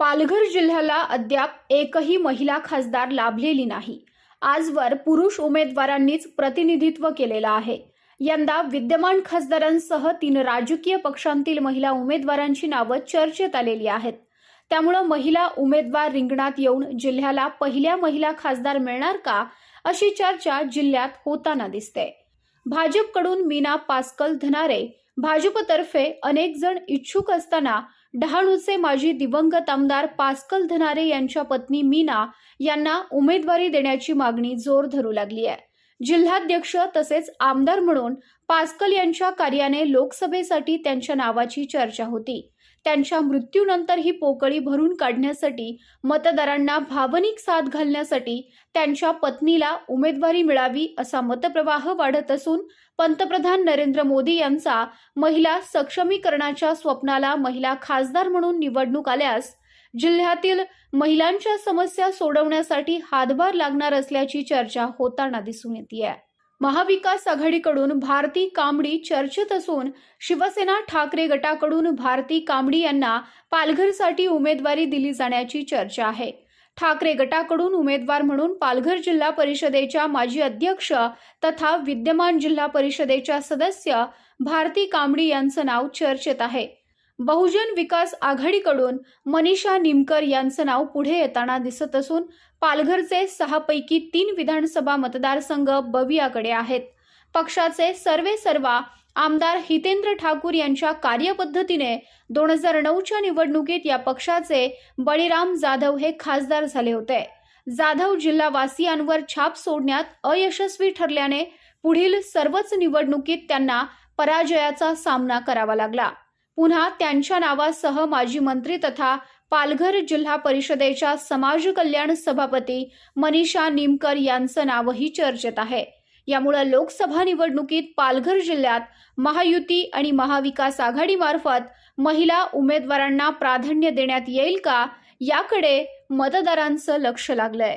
पालघर जिल्ह्याला अद्याप एकही महिला खासदार लाभलेली नाही. आजवर पुरुष उमेदवारांनीच प्रतिनिधित्व केलेलं आहे. यंदा विद्यमान खासदारांसह तीन राजकीय पक्षांतील महिला उमेदवारांची नावं चर्चेत आलेली आहेत. त्यामुळं महिला उमेदवार रिंगणात येऊन जिल्ह्याला पहिल्या महिला खासदार मिळणार का अशी चर्चा जिल्ह्यात होताना दिसते. भाजपकडून मीना पास्कल धनारे भाजपतर्फे अनेक जण इच्छुक असताना डहाणूचे माजी दिवंगत आमदार पास्कल धनारे यांच्या पत्नी मीना यांना उमेदवारी देण्याची मागणी जोर धरू लागली आहे. जिल्हाध्यक्ष तसेच आमदार म्हणून पास्कल यांच्या कार्याने लोकसभेसाठी त्यांच्या नावाची चर्चा होती. त्यांच्या मृत्यूनंतर ही पोकळी भरून काढण्यासाठी मतदारांना भावनिक साथ घालण्यासाठी त्यांच्या पत्नीला उमेदवारी मिळावी असा मतप्रवाह वाढत असून पंतप्रधान नरेंद्र मोदी यांचा महिला सक्षमीकरणाच्या स्वप्नाला महिला खासदार म्हणून निवडणूक आल्यास जिल्ह्यातील महिलांच्या समस्या सोडवण्यासाठी हातभार लागणार असल्याची चर्चा होताना दिसून येते महाविकास आघाडीकडून भारती कांबडी चर्चेत असून शिवसेना ठाकरे गटाकडून भारती कांबडी यांना पालघरसाठी उमेदवारी दिली जाण्याची चर्चा आहे. ठाकरे गटाकडून उमेदवार म्हणून पालघर जिल्हा परिषदेच्या माजी अध्यक्ष तथा विद्यमान जिल्हा परिषदेच्या सदस्य भारती कांबडी यांचं नाव चर्चेत आहे. बहुजन विकास आघाडीकडून मनीषा निमकर यांचं नाव पुढे येताना दिसत असून पालघरचे सहापैकी तीन विधानसभा मतदारसंघ बवियाकडे आहेत. पक्षाचे सर्वे सर्वा आमदार हितेंद्र ठाकूर यांच्या कार्यपद्धतीने दोन हजार नऊच्या निवडणुकीत या पक्षाचे बळीराम जाधव हे खासदार झाले होते. जाधव जिल्हावासियांवर छाप सोडण्यात अयशस्वी ठरल्याने पुढील सर्वच निवडणुकीत त्यांना पराजयाचा सामना करावा लागला. पुन्हा त्यांच्या नावासह माजी मंत्री तथा पालघर जिल्हा परिषदेच्या समाज कल्याण सभापती मनीषा निमकर यांचं नावही चर्चेत आहे. यामुळे लोकसभा निवडणुकीत पालघर जिल्ह्यात महायुती आणि महाविकास आघाडीमार्फत महिला उमेदवारांना प्राधान्य देण्यात येईल का? याकडे मतदारांचं लक्ष लागलंय.